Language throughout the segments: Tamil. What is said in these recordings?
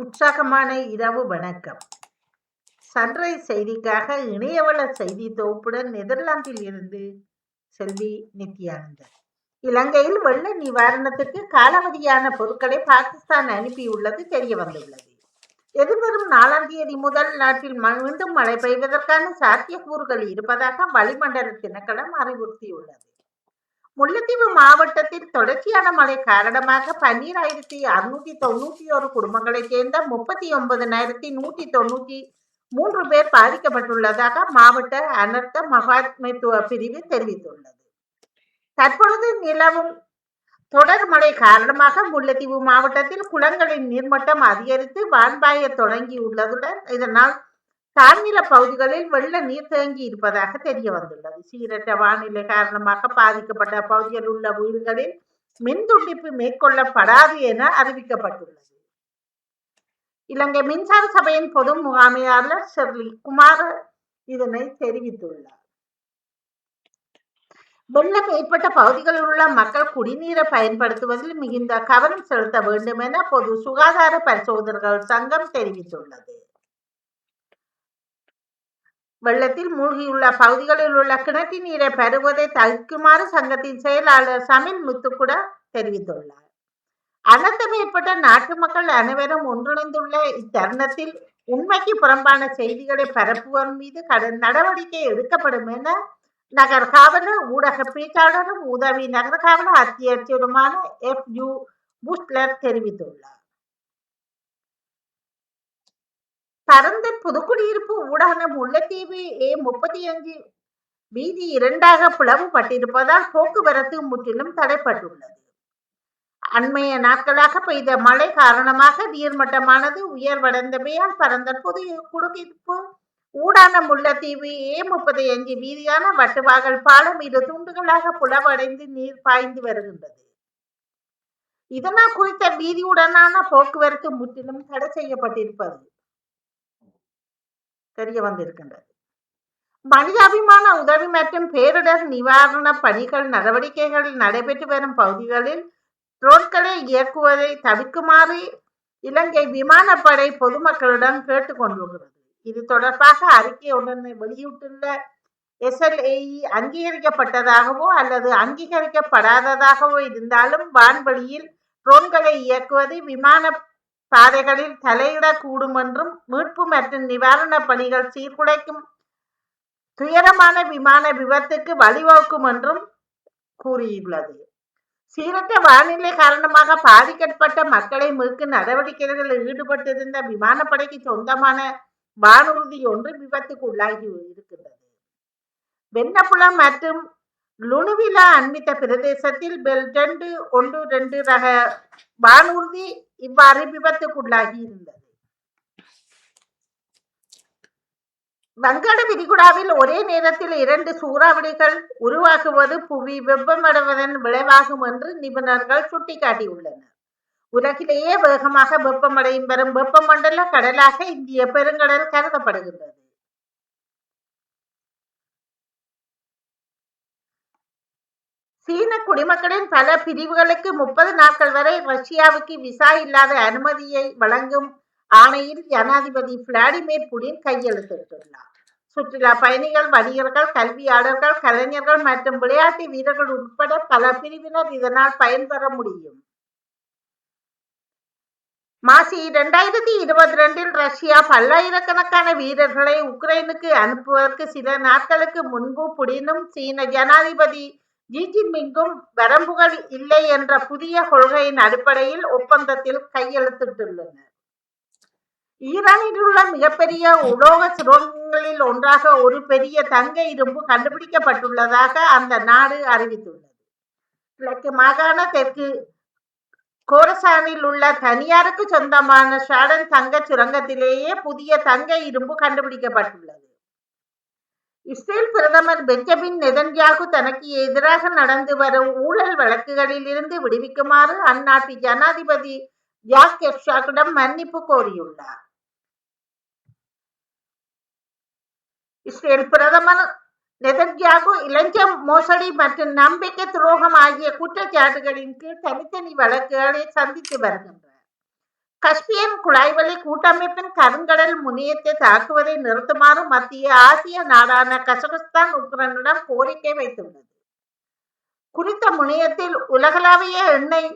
உற்சாகமான இரவு வணக்கம். சன்ரைஸ் செய்திக்காக இணையவள செய்தி தொகுப்புடன் நெதர்லாந்தில் இருந்து செல்வி நித்யானந்தன். இலங்கையில் வெள்ள நிவாரணத்துக்கு காலாவதியான பொருட்களை பாகிஸ்தான் அனுப்பியுள்ளது தெரிய வந்துள்ளது. எதிர்வரும் நாலாம் தேதி முதல் நாட்டில் மீண்டும் மழை பெய்வதற்கான சாத்தியக்கூறுகள் இருப்பதாக வளிமண்டல திணைக்களம் அறிவுறுத்தியுள்ளது. முல்லைத்தீவு மாவட்டத்தில் தொடர்ச்சியான மழை காரணமாக பன்னீராயிரத்தி அறுநூத்தி தொண்ணூத்தி ஒரு குடும்பங்களைச் சேர்ந்த முப்பத்தி ஒன்பதனாயிரத்தி நூத்தி தொண்ணூத்தி மூன்று பேர் பாதிக்கப்பட்டுள்ளதாக மாவட்ட அனர்த்த மகாத்மத்துவ பிரிவு தெரிவித்துள்ளது. தற்பொழுது நிலவும் தொடர் மழை காரணமாக முல்லைத்தீவு மாவட்டத்தில் குளங்களின் நீர்மட்டம் அதிகரித்து வான்பாய தொடங்கியுள்ளதுடன் இதனால் தாழ்நில பகுதிகளில் வெள்ள நீர் தேங்கி இருப்பதாக தெரிய வந்துள்ளது. சீரற்ற வானிலை காரணமாக பாதிக்கப்பட்ட பகுதியில் உள்ள வீடுகளில் மின் துண்டிப்பு மேற்கொள்ளப்படாது என அறிவிக்கப்பட்டுள்ளது. இலங்கை மின்சார சபையின் பொது முகாமையாளர் ஷெர்லி குமார் இதனை தெரிவித்துள்ளார். வெள்ளம் ஏற்பட்ட பகுதிகளில் உள்ள மக்கள் குடிநீரை பயன்படுத்துவதில் மிகுந்த கவனம் செலுத்த வேண்டும் என பொது சுகாதார பரிசோதகர்கள் சங்கம் தெரிவித்துள்ளது. வெள்ளத்தில் மூழ்கியுள்ள பகுதிகளில் உள்ள கிணற்றின் நீரை பெறுவதை தவிர்க்குமாறு சங்கத்தின் செயலாளர் சமில் முத்துக்குட தெரிவித்துள்ளார். அனர்த்தம் ஏற்பட்ட நாட்டு மக்கள் அனைவரும் ஒன்றிணைந்துள்ள இத்தருணத்தில் உண்மைக்கு புறம்பான செய்திகளை பரப்புவோர் மீது கடும் நடவடிக்கை எடுக்கப்படும் என நகர் காவலர் ஊடக பேச்சாளரும் உதவி நகர காவலர் அத்தியட்சருமான எஃப் யூ புஷ்லர் தெரிவித்துள்ளார். பரந்தன் புதுக்குடியிருப்பு ஊடான முல்லைத்தீவு ஏ முப்பத்தி அஞ்சு வீதி இரண்டாக பிளவுபட்டிருப்பதால் போக்குவரத்து முற்றிலும் தடைப்பட்டுள்ளது. அண்மைய நாட்களாக பெய்த மழை காரணமாக நீர்மட்டமானது உயர்வடைந்தமையால் பரந்தன் புது குடுகிப்பு ஊடான முல்லைத்தீவு ஏ முப்பத்தி அஞ்சு வீதியான வட்டுவாகல் பாலம் இரு துண்டுகளாக புலவடைந்து நீர் பாய்ந்து வருகின்றது. இதனால் குறித்த வீதியுடனான போக்குவரத்து முற்றிலும் தடை செய்யப்பட்டிருப்பது. தெரிய வந்திருக்கின்றது. மனிதாபிமான உதவி மற்றும் பேரிடர் நிவாரண பணிகள் நடவடிக்கைகள் நடைபெற்று வரும் பகுதிகளில் ட்ரோன்களை இயக்குவதை தவிர்க்குமாறு இலங்கை விமானப்படை பொதுமக்களிடம் கேட்டுக்கொண்டுள்ளது. இது தொடர்பாக அறிக்கை ஒன்றை வெளியிட்டுள்ள எஸ்எல்ஏஇ அங்கீகரிக்கப்பட்டதாகவோ அல்லது அங்கீகரிக்கப்படாததாகவோ இருந்தாலும் வான்வெளியில் ட்ரோன்களை இயக்குவது விமான பாதைகளில் தலையிடக்கூடும் என்றும் மீட்பு மற்றும் நிவாரண பணிகள் சீர்குலைக்கும் துயரமான விமான விபத்துக்கு வழிவகுக்கும் என்றும் கூறியுள்ளது. சீரற்ற வானிலை காரணமாக பாதிக்கப்பட்ட மக்களை மீட்கும் நடவடிக்கைகளில் ஈடுபட்டிருந்த விமானப்படைக்கு சொந்தமான வானூர்தி ஒன்று விபத்துக்கு உள்ளாகி இருக்கின்றது. வெண்ணப்புலம் மற்றும் லுணுவிலா அண்மித்த பிரதேசத்தில் பெல் ரெண்டு ஒன்று ரெண்டு ரக வானூர்தி இவ்வாறு விபத்துக்குள்ளாகி இருந்தது வங்காள விரிகுடாவில் ஒரே நேரத்தில் இரண்டு சூறாவளிகள் உருவாகுவது புவி வெப்பமடைவதன் விளைவாகும் என்று நிபுணர்கள் சுட்டிக்காட்டியுள்ளனர் உலகிலேயே வேகமாக வெப்பமடையும் வரும் வெப்பமண்டல கடலாக இந்திய பெருங்கடல் கருதப்படுகின்றது சீன குடிமக்களின் பல பிரிவுகளுக்கு முப்பது நாட்கள் வரை ரஷ்யாவுக்கு விசா இல்லாத அனுமதியை வழங்கும் ஆணையில் ஜனாதிபதி விளாடிமிர் புடின் கையெழுத்திட்டுள்ளார். சுற்றுலா பயணிகள் வணிகர்கள் கல்வியாளர்கள் கலைஞர்கள் மற்றும் விளையாட்டு வீரர்கள் உட்பட பல பிரிவினர் இதனால் பயன்பெற முடியும். மாசி இரண்டாயிரத்தி இருபத்தி ரெண்டில் ரஷ்யா பல்லாயிரக்கணக்கான வீரர்களை உக்ரைனுக்கு அனுப்புவதற்கு சில நாட்களுக்கு முன்பு புடினும் சீன ஜனாதிபதி ஜிஜின்பிங்கும் வரம்புகள் இல்லை என்ற புதிய கொள்கையின் அடிப்படையில் ஒப்பந்தத்தில் கையெழுத்திட்டுள்ளனர். ஈரானில் உள்ள மிகப்பெரிய உலோக சுரங்கங்களில் ஒன்றாக ஒரு பெரிய தங்க இரும்பு கண்டுபிடிக்கப்பட்டுள்ளதாக அந்த நாடு அறிவித்துள்ளது. கிழக்கு மாகாண தெற்கு கோரசானில் உள்ள தனியாருக்கு சொந்தமான ஷாடன் தங்க சுரங்கத்திலேயே புதிய தங்க இரும்பு கண்டுபிடிக்கப்பட்டுள்ளது. இஸ்ரேல் பிரதமர் பெஞ்சமின் நெதன்யாகு தனக்கு எதிராக நடந்து வரும் ஊழல் வழக்குகளில் இருந்து விடுவிக்குமாறு அந்நாட்டு ஜனாதிபதி ஜாக் எர்ஷாக்கிடம் மன்னிப்பு கோரியுள்ளார். இஸ்ரேல் பிரதமர் நெதன்யாகு இளஞ்சம் மோசடி மற்றும் நம்பிக்கை துரோகம் ஆகிய குற்றச்சாட்டுகளின் கீழ் தனித்தனி வழக்குகளை சந்தித்து வருகின்றனர் கஸ்பியன் குழாய்வழி கூட்டமைப்பின் கருங்கடல் முனையத்தை தாக்குவதை நிறுத்துமாறு மத்திய ஆசிய நாடான கசகஸ்தான் உக்ரைனிடம் கோரிக்கை வைத்துள்ளது. குறித்த முனையத்தில் உலகளாவிய எண்ணெய்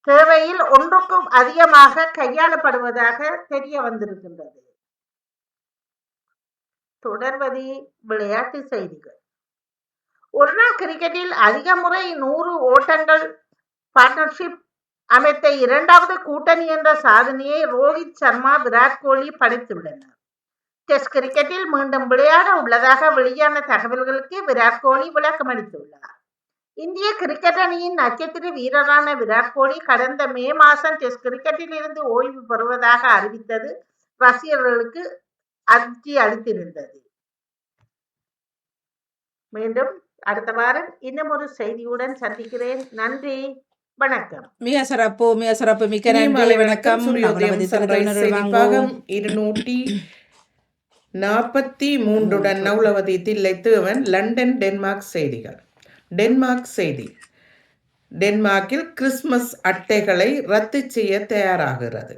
தேவையில் ஒன்றுக்கும் அதிகமாக கையாளப்படுவதாக தெரிய வந்திருக்கின்றது. தொடர்வதி விளையாட்டு செய்திகள். ஒருநாள் கிரிக்கெட்டில் அதிக முறை நூறு ஓட்டங்கள் பார்ட்னர்ஷிப் அமைத்த இரண்டாவது கூட்டணி என்ற சாதனையை ரோஹித் சர்மா விராட் கோலி படைத்துள்ளனர். டெஸ்ட் கிரிக்கெட்டில் மீண்டும் விளையாட உள்ளதாக வெளியான தகவல்களுக்கு விராட் கோலி விளக்கமளித்துள்ளார் இந்திய கிரிக்கெட் அணியின் நட்சத்திர வீரரான விராட் கோலி கடந்த மே மாதம் டெஸ்ட் கிரிக்கெட்டில் இருந்து ஓய்வு பெறுவதாக அறிவித்தது ரசிகர்களுக்கு அதிர்ச்சி அளித்திருந்தது. மீண்டும் அடுத்த வாரம் இன்னும் ஒரு செய்தியுடன் சந்திக்கிறேன். நன்றி. வணக்கம். மிக சிறப்பு மிக சிறப்பு மிக்க நன்றி வணக்கம். சூரியோதயம் இருநூற்றி நாற்பத்தி மூன்றுடன் நவுலவதி தில்லை தேவன் லண்டன் டென்மார்க் செய்திகள். டென்மார்க் செய்தி. டென்மார்க்கில் கிறிஸ்மஸ் அட்டைகளை ரத்து செய்ய தயாராகிறது.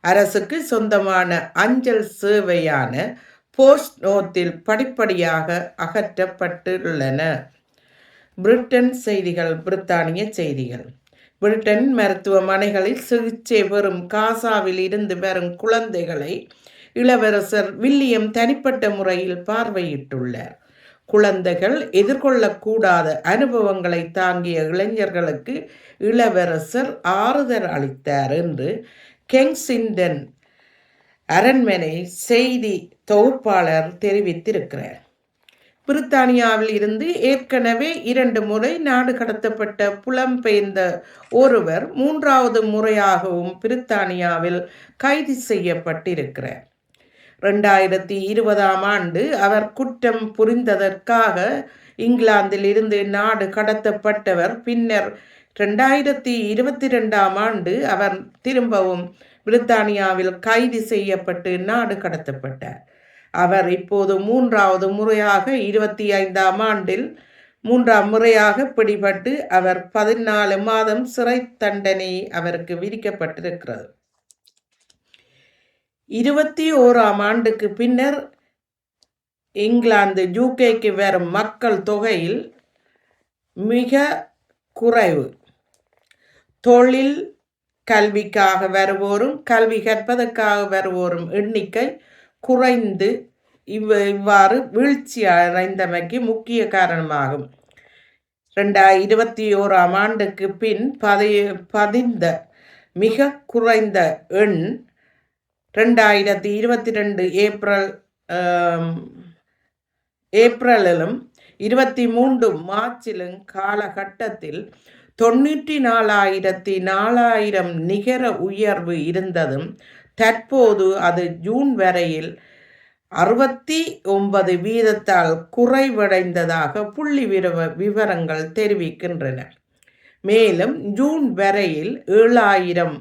அரசுக்கு சொந்தமான அஞ்சல் சேவையான போஸ்ட் நோத்தில் படிப்படியாக அகற்றப்பட்டுள்ளன. பிரிட்டன் செய்திகள் பிரித்தானிய செய்திகள். பிரிட்டன் மருத்துவமனைகளில் சிகிச்சை பெறும் காசாவில் இருந்து வரும் குழந்தைகளை இளவரசர் வில்லியம் தனிப்பட்ட முறையில் பார்வையிட்டுள்ளார். குழந்தைகள் எதிர்கொள்ளக்கூடாத அனுபவங்களை தாங்கிய இளைஞர்களுக்கு இளவரசர் ஆறுதல் அளித்தார் என்று கெங்சிண்டன் அரண்மனை செய்தி தொகுப்பாளர் தெரிவித்திருக்கிறார். பிரித்தானியாவில் இருந்து ஏற்கனவே இரண்டு முறை நாடு கடத்தப்பட்ட புலம்பெயர்ந்த ஒருவர் மூன்றாவது முறையாகவும் பிரித்தானியாவில் கைது செய்யப்பட்டிருக்கிறார். ரெண்டாயிரத்தி இருபதாம் ஆண்டு அவர் குற்றம் புரிந்ததற்காக இங்கிலாந்தில் இருந்து நாடு கடத்தப்பட்டவர். பின்னர் ரெண்டாயிரத்தி இருபத்தி ரெண்டாம் ஆண்டு அவர் திரும்பவும் பிரித்தானியாவில் கைது செய்யப்பட்டு நாடு கடத்தப்பட்டார். அவர் இப்போது மூன்றாவது முறையாக இருபத்தி ஐந்தாம் ஆண்டில் மூன்றாம் முறையாக பிடிபட்டு அவர் பதினாலு மாதம் சிறை தண்டனை அவருக்கு விதிக்கப்பட்டிருக்கிறது. இருபத்தி ஓராம் ஆண்டுக்கு பின்னர் இங்கிலாந்து யூகேக்கு வரும் மக்கள் தொகையில் மிக குறைவு. தொழில் கல்விக்காக வருவோரும் கல்வி கற்பதற்காக வருவோரும் எண்ணிக்கை குறைந்து இவ் இவ்வாறு வீழ்ச்சி அடைந்தமைக்கு முக்கிய காரணமாகும். ரெண்டாயிரத்தி இருபத்தி ஓராம் ஆண்டுக்கு பின் பதி பதிந்த மிக குறைந்த எண் ரெண்டாயிரத்தி இருபத்தி ரெண்டு ஏப்ரல் ஏப்ரலிலும் இருபத்தி மூன்று மார்ச்சிலும் காலகட்டத்தில் தொண்ணூற்றி நாலாயிரத்தி நாலாயிரம் நிகர உயர்வு இருந்ததும் தற்போது அது ஜூன் வரையில் அறுபத்தி ஒன்பது வீதத்தால் குறைவடைந்ததாக புள்ளி விரவ விவரங்கள் தெரிவிக்கின்றன. மேலும் ஜூன் வரையில் ஏழாயிரம்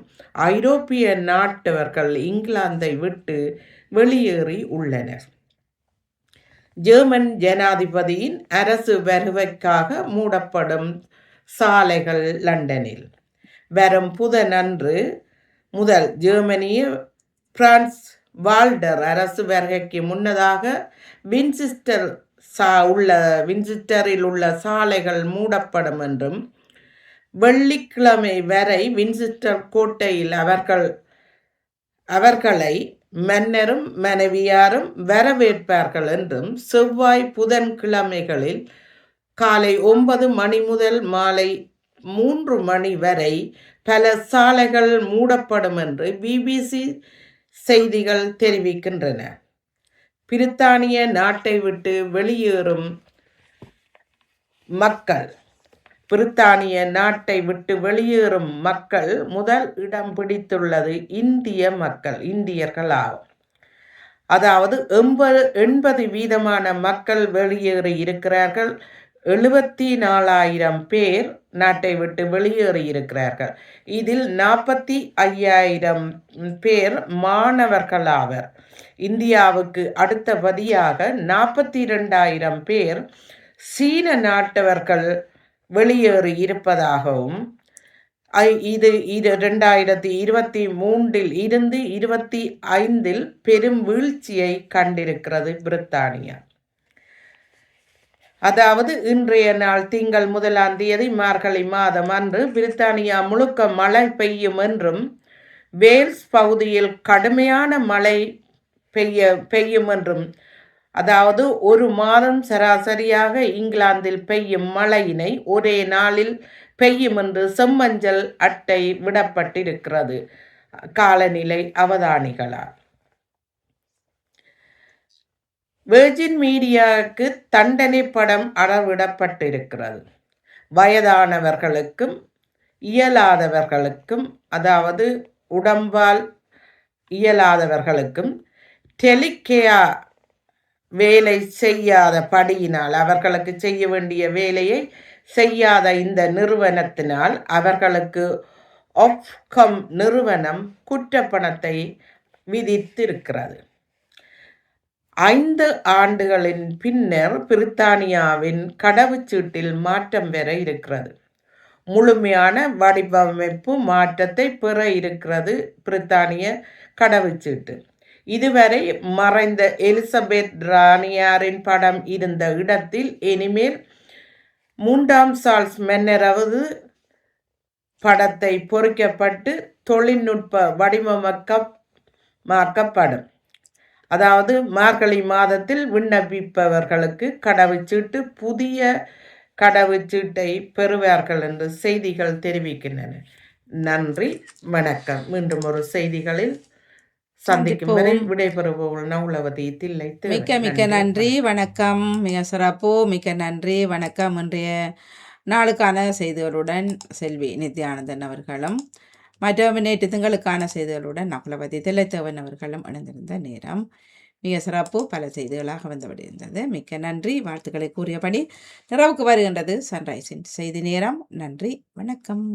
ஐரோப்பிய நாட்டவர்கள் இங்கிலாந்தை விட்டு வெளியேறி உள்ளனர். ஜெர்மன் ஜனாதிபதியின் அரசு வருகைக்காக மூடப்படும் சாலைகள் லண்டனில். வரும் புதனன்று முதல் ஜெர்மனிய பிரான்ஸ் வால்டர் அரசு வருகைக்கு முன்னதாக வின்சிஸ்டர் சா உள்ள வின்சிஸ்டரில் உள்ள சாலைகள் மூடப்படும் என்றும் வெள்ளிக்கிழமை வரை வின்சிஸ்டர் கோட்டையில் அவர்கள் அவர்களை மன்னரும் மனைவியாரும் வரவேற்பார்கள் என்றும் செவ்வாய் புதன் கிழமைகளில் காலை ஒன்பது மணி முதல் மாலை மூன்று மணி வரை பல சாலைகள் மூடப்படும் என்று பிபிசி செய்திகள் தெரிவிக்கின்றன. பிரித்தானிய நாட்டை விட்டு வெளியேறும் மக்கள் பிரித்தானிய நாட்டை விட்டு வெளியேறும் மக்கள் முதல் இடம் பிடித்துள்ளது இந்திய மக்கள் இந்தியர்கள் ஆகும் அதாவது எண்பது எண்பது வீதமான மக்கள் வெளியேறி இருக்கிறார்கள். எழுபத்தி நாலாயிரம் பேர் நாட்டை விட்டு வெளியேறி இருக்கிறார்கள். இதில் நாற்பத்தி ஐயாயிரம் பேர் மாணவர்களாவர் இந்தியாவுக்கு அடுத்தபடியாக நாற்பத்தி ரெண்டாயிரம் பேர் சீன நாட்டவர்கள் வெளியேறி இருப்பதாகவும் ஐ- இது இது ரெண்டாயிரத்தி இருபத்தி மூன்றில் இருந்து இருபத்தி ஐந்தில் பெரும் வீழ்ச்சியை கண்டிருக்கிறது பிரித்தானியா. அதாவது இன்றைய நாள் திங்கள் முதலாம் தேதி மார்கழி மாதம் அன்று பிரித்தானியா முழுக்க மழை பெய்யும் என்றும் வேல்ஸ் பகுதியில் கடுமையான மழை பெய்ய பெய்யும் என்றும் அதாவது ஒரு மாதம் சராசரியாக இங்கிலாந்தில் பெய்யும் மழையினை ஒரே நாளில் பெய்யும் என்று செம்மஞ்சள் அட்டை விடப்பட்டிருக்கிறது. காலநிலை அவதானிகளால். வெர்ஜின் மீடியாவுக்கு தண்டனை படம் அளவிடப்பட்டிருக்கிறது. வயதானவர்களுக்கும் இயலாதவர்களுக்கும் அதாவது உடம்பால் இயலாதவர்களுக்கும் டெலிகேயா வேலை செய்யாத படியினால் அவர்களுக்கு செய்ய வேண்டிய வேலையை செய்யாத இந்த நிறுவனத்தினால் அவர்களுக்கு ஒப்கம் நிறுவனம் குற்றப்பணத்தை விதித்திருக்கிறது. ஐந்து ஆண்டுகளின் பின்னர் பிரித்தானியாவின் கடவுச்சீட்டில் மாற்றம் பெற இருக்கிறது. முழுமையான வடிவமைப்பு மாற்றத்தை பெற இருக்கிறது பிரித்தானிய கடவுச்சீட்டு. இதுவரை மறைந்த எலிசபெத் ராணியாரின் படம் இருந்த இடத்தில் இனிமேல் மூன்றாம் சால்ஸ் மன்னரவது படத்தை பொறிக்கப்பட்டு தொழில்நுட்ப வடிவமாக்கப்படும் அதாவது மார்கழி மாதத்தில் விண்ணப்பிப்பவர்களுக்கு கடவுச்சீட்டு புதிய கடவுச்சீட்டை பெறுவார்கள் என்று செய்திகள் தெரிவிக்கின்றன. நன்றி வணக்கம். மீண்டும் ஒரு செய்திகளில் சந்திக்கும் வரை. விடைபெறுபவர்கள் நவுலவதி தில்லை. மிக்க மிக்க நன்றி வணக்கம். மிக சிறப்பு. மிக்க நன்றி வணக்கம். இன்றைய நாளுக்கான செய்திகளுடன் செல்வி நித்யானந்தன் அவர்களும் மற்றும் நேற்று திங்களுக்கான செய்திகளுடன் நகுலவதி தில்லைத்தேவன் அவர்களும் இணைந்திருந்த நேரம். மிக சிறப்பு. பல செய்திகளாக வந்தபடி இருந்தது. மிக்க நன்றி. வாழ்த்துக்களை கூறியபடி நிறவுக்கு வருகின்றது சன்ரைஸின் செய்தி நேரம். நன்றி. வணக்கம்.